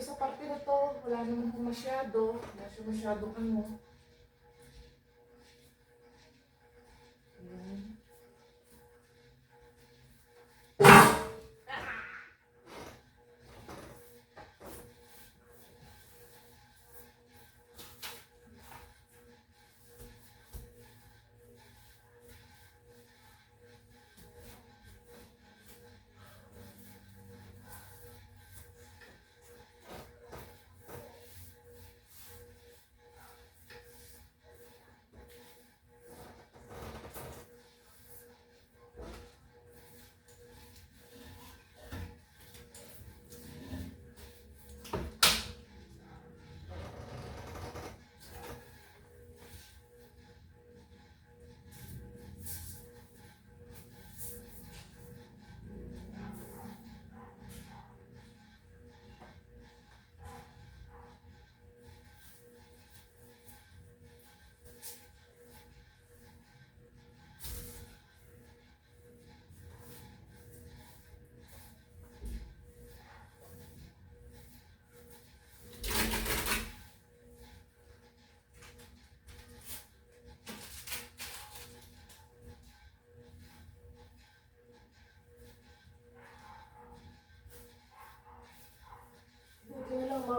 dito sa parte na to, wala naman po masyado. Wala siya masyadong ano.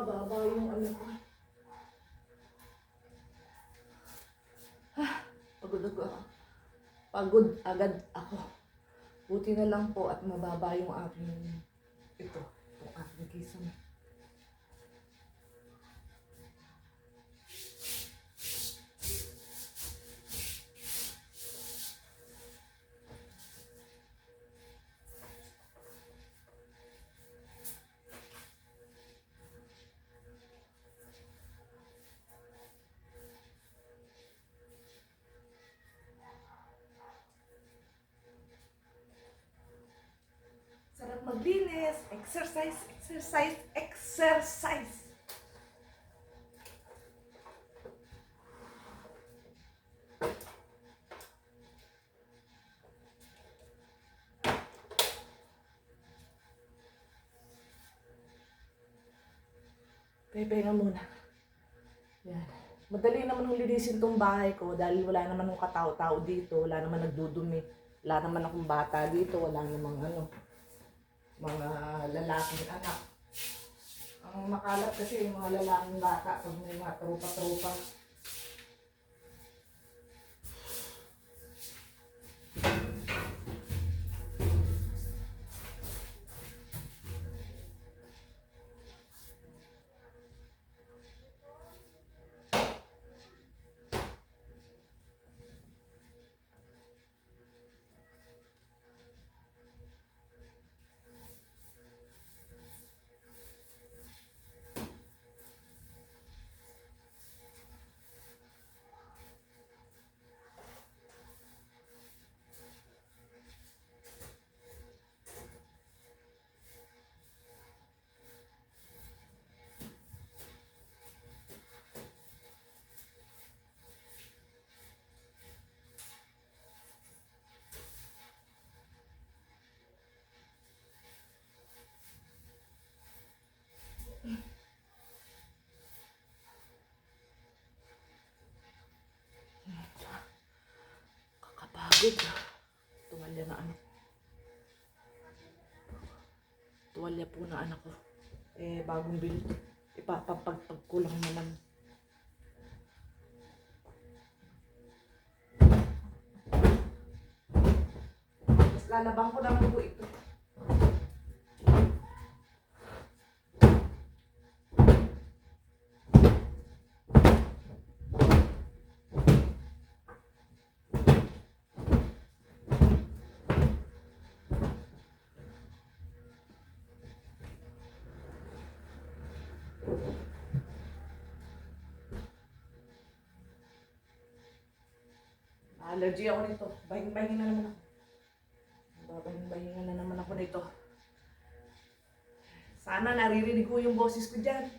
Mababa yung ano ko. Ah, pagod ako. Pagod agad ako. Buti na lang po at mababa yung aking ito, yung aking kisame. Maglinis, exercise, exercise, exercise. Pepenga muna. Yan. Madali naman nung linisin tong bahay ko dahil wala naman nung katao-tao dito, wala naman nagdudumi. Wala naman akong bata dito, wala namang ano, mga lalaking anak. Ang makalat kasi yung mga lalaking bata pag may mga tropa-tropa. Kakapagod. Tuwalya na anak. Tuwalya po na anak ko. Eh, bagong bili. Ipapapagpagkulang naman. Mas lalabang ko naman po ito. Allergy ako nito. Bahing-bahing na naman ako. Babahing-bahing na naman ako nito. Sana naririnig ko yung boses ko dyan.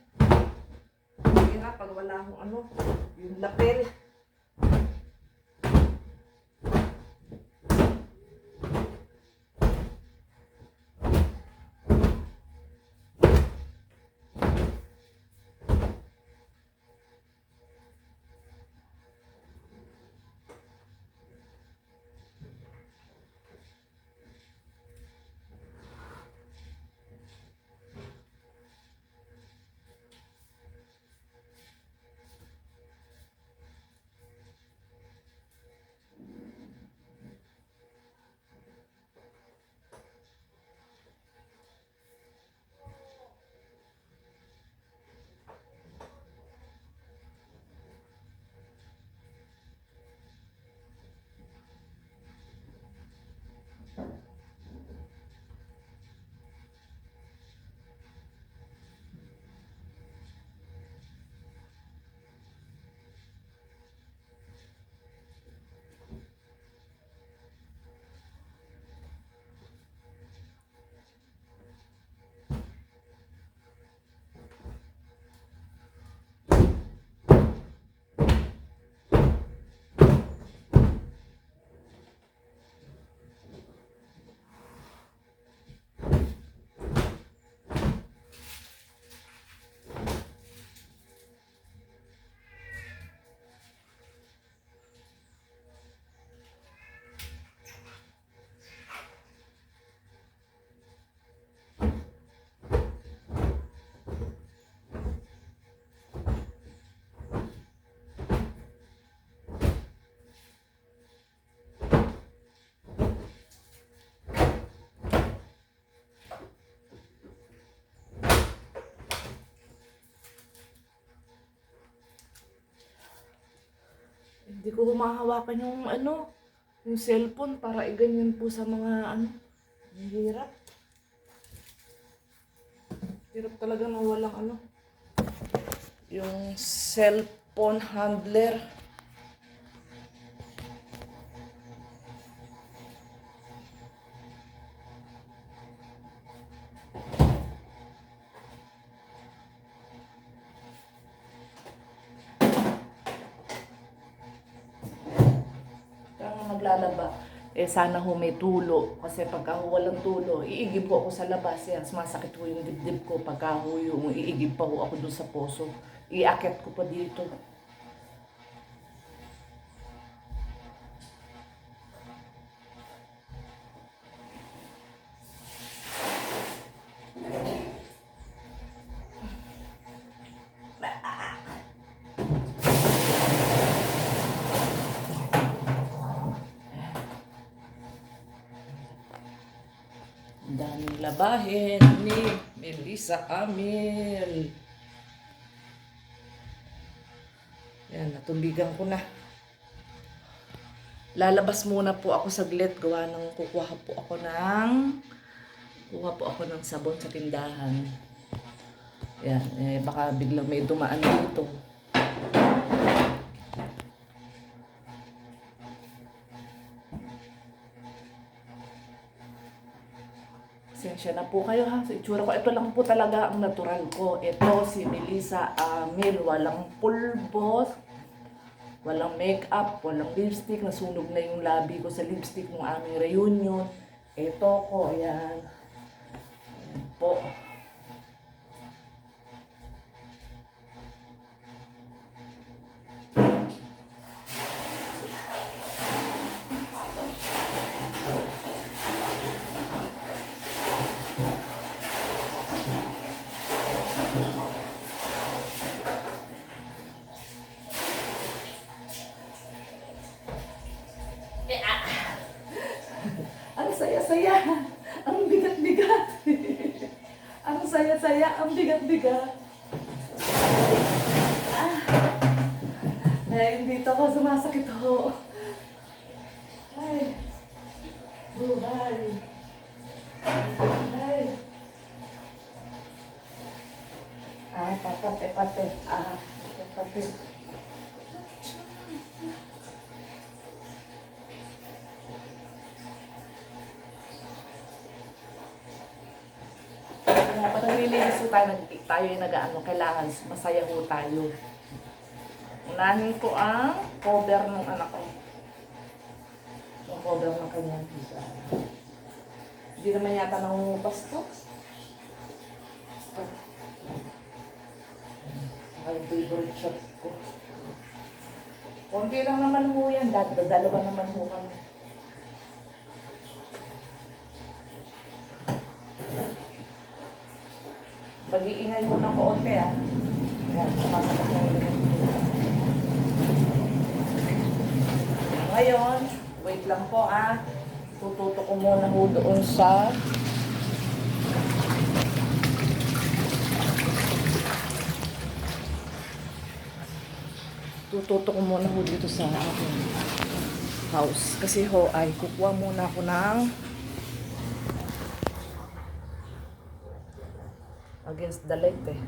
Kaya pag wala akong ano, yung lapel. Hindi ko humahawakan yung ano, yung cellphone para iganyan po sa mga ano. Hirap. Hirap talaga na walang ano. Yung cellphone handler. Kaya maglalaba. Eh sana ho may tulo. Kasi pagka ho walang tulo, iigib ho ako sa labas. Yan, sumasakit ho yung dibdib ko. Pagka ho yung iigib pa ho ako dun sa poso. Iaakit ko pa dito. Labahin ni Melissa Amil. Yan, natubigan ko na. Lalabas muna po ako saglit. Gawa ng kukuha po ako ng kuha po ako ng sabon sa tindahan. Yan, eh, baka biglang may dumaan dito. Pasensya na po kayo ha sa itsura ko. Ito lang po talaga ang natural ko. Ito si Melissa Amil. Walang pulbos, walang makeup, walang lipstick. Nasunog na yung labi ko sa lipstick ng aming reunion. Ito ko, ayan. Ayan po. Saya-saya. Ang bigat-bigat. Ah. Ay, dito ako sumasakit ho. Ay. Buhay. Ay. Ah, patate, pate. Ah, patate. Kaya pag naglilinis po tayo, tayo yung nag-ano, kailangan masaya ho tayo. Unahin ko ang cover ng anak ko. Yung cover ng kanyang tita. Hindi naman yata nangungupas to. Ay, favorite shot ko. Konti lang naman ho yan. Dad- Dalawa naman ho kami. Pag-iingay mo ng konti ah. Ngayon, wait lang po ah. Tututo ko muna ho doon sa tututo ko muna ho dito sa aking house. Kasi ho ay kukuha muna ako ng against the light eh.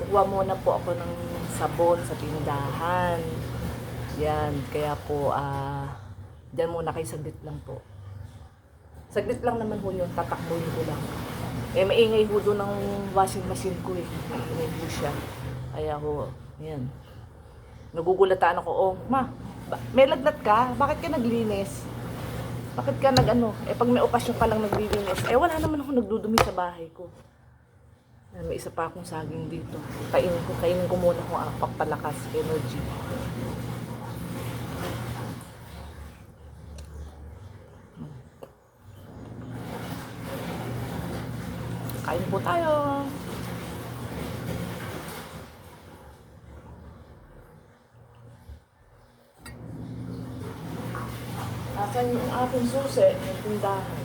Kukuha muna po ako ng sabon sa tindahan. Yan, kaya po, ah, dyan muna kayo saglit lang po. Saglit lang naman ho yun, tatakbuhin ko lang. Eh, maingay ho doon ng washing machine ko eh. Maingay ho siya. Kaya ho, yan. Nagugulataan ako, oh, ma, may lagnat ka? Bakit ka naglinis? Bakit ka nag ano? Eh, pag may okasyon ka lang naglilinis, eh, wala naman ako nagdudumi sa bahay ko. May isa pa akong saging dito. Kainin ko, kainin ko muna kung apak palakas, energy. Kain po tayo. Asan yung aking susi, yung tindahan?